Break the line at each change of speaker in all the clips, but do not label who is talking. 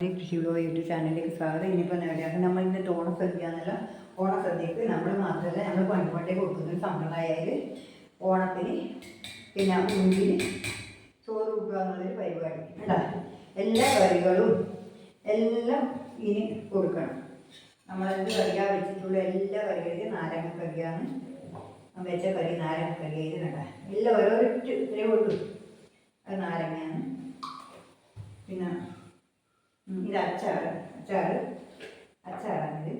കൃഷിയുള്ളൂ YouTube ചാനലിലേക്ക് സ്വാഗതം. ഇനിയിപ്പോൾ നേടിയാൽ നമ്മൾ ഇന്നത്തെ ഓണസദ്യ എന്നല്ല ഓണസദ്യക്ക് നമ്മൾ മാത്രമല്ല നമ്മൾ പണ്ട് കൊടുക്കുന്ന ഒരു സമ്പ്രദായത്തിൽ ഓണത്തിന് പിന്നെ മുമ്പിൽ ചോറ് കൂട്ടുക എന്നുള്ളൊരു പരിപാടി. കേട്ടോ എല്ലാ കറികളും എല്ലാം ഇനി കൊടുക്കണം. നമ്മളെന്ത് കറിയാ വെച്ചിട്ടുള്ള? എല്ലാ കറികളും നാരങ്ങ കറിയാണ്. വെച്ച കറി നാരങ്ങ കറിയായിട്ട് കേട്ടോ എല്ലാം ഓരോരൊറ്റ ഇത്രേ ഉള്ളൂ. അത് നാരങ്ങയാണ്. ഇത് അച്ചാറ് അച്ചാറ് അച്ചാറാണിത്.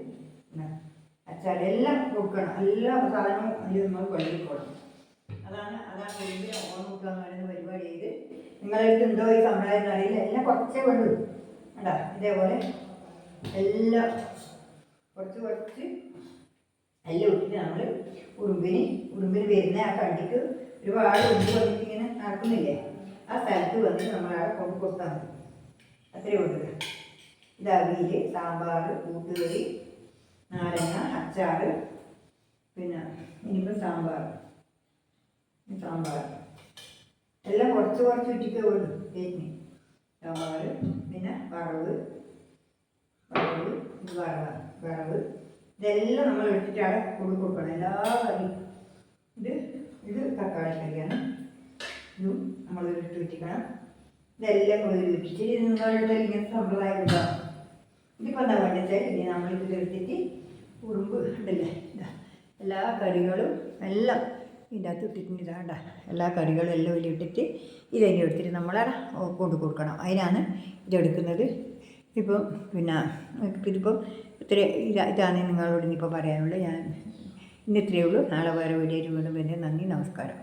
അച്ചാർ എല്ലാം കൊടുക്കണം. എല്ലാ സാധനവും അതിൽ നമ്മൾ കൊള്ളിക്കോണം അതാണ് അതാണ് വലിയ ഓണം കൊടുക്കുക എന്ന് പറയുന്ന പരിപാടി. ചെയ്ത് നിങ്ങളെടുത്ത് എന്തോ ഈ സമ്പ്രദായം അറിയില്ല എല്ലാം കുറച്ചേ ഉള്ളൂ കണ്ടാ? ഇതേപോലെ എല്ലാം കുറച്ച് കുറച്ച് എല്ലാം ഇട്ടിട്ട് നമ്മൾ ഉറുമ്പിന് ഉറുമ്പിന് വരുന്ന ആ കണ്ടിക്ക് ഒരുപാട് ഉറുമ്പ് വന്നിട്ട് ഇങ്ങനെ നടക്കുന്നില്ലേ? ആ സ്ഥലത്ത് വന്നിട്ട് നമ്മൾ അവിടെ കൊണ്ട് കൊടുത്താൽ മതി. അത്രയേ ഉള്ളൂ. ഇത് അവിയിൽ സാമ്പാർ കൂട്ടുകറി നാരങ്ങ അച്ചാർ പിന്നെ ഇനിയിപ്പോൾ സാമ്പാർ സാമ്പാർ എല്ലാം കുറച്ച് കുറച്ച് ഇട്ടിക്കേ ഉള്ളൂ കേക്കിന്. സാമ്പാർ പിന്നെ വറവ് വറവ് ഇത് വറവ് വറവ്. ഇതെല്ലാം നമ്മൾ എടുത്തിട്ടാണ് കൊടുക്കണം. എല്ലാ കറിയും ഇത് ഇത് തക്കാളി കറിയാണ്. ഇതും നമ്മൾ ഇട്ട് വെച്ചിക്കണം ഇതെല്ലാം വെച്ചിട്ട് നിങ്ങളുടെ ഇങ്ങനത്തെ സമ്പ്രദായം ഉണ്ടാവും ഇതിപ്പോൾ എന്താ വേണ്ടത്? ഇനി നമ്മളിത് എടുത്തിട്ട് ഉറുമ്പ് ഉണ്ടല്ലേ? ഇതാ എല്ലാ കറികളും എല്ലാം ഇതിന്റെ അകത്ത് ഇട്ടിട്ടുണ്ട്. ഇതാണ്ട എല്ലാ കറികളും എല്ലാം ഇതിൽ ഇട്ടിട്ട് ഇതെങ്കിലും എടുത്തിട്ട് നമ്മൾ കൊണ്ട് കൊടുക്കണം. അതിനാണ് ഇതെടുക്കുന്നത് ഇപ്പം പിന്നെ ഇതിപ്പം ഇത്ര ഇതാണ് നിങ്ങളോട് ഇനിയിപ്പോൾ പറയാനുള്ളത് ഞാൻ ഇന്ന് ഇത്രയേ ഉള്ളൂ. നാളെ വേറെ വീഡിയോ വീണ്ടും വരുന്നത് നന്ദി നമസ്കാരം.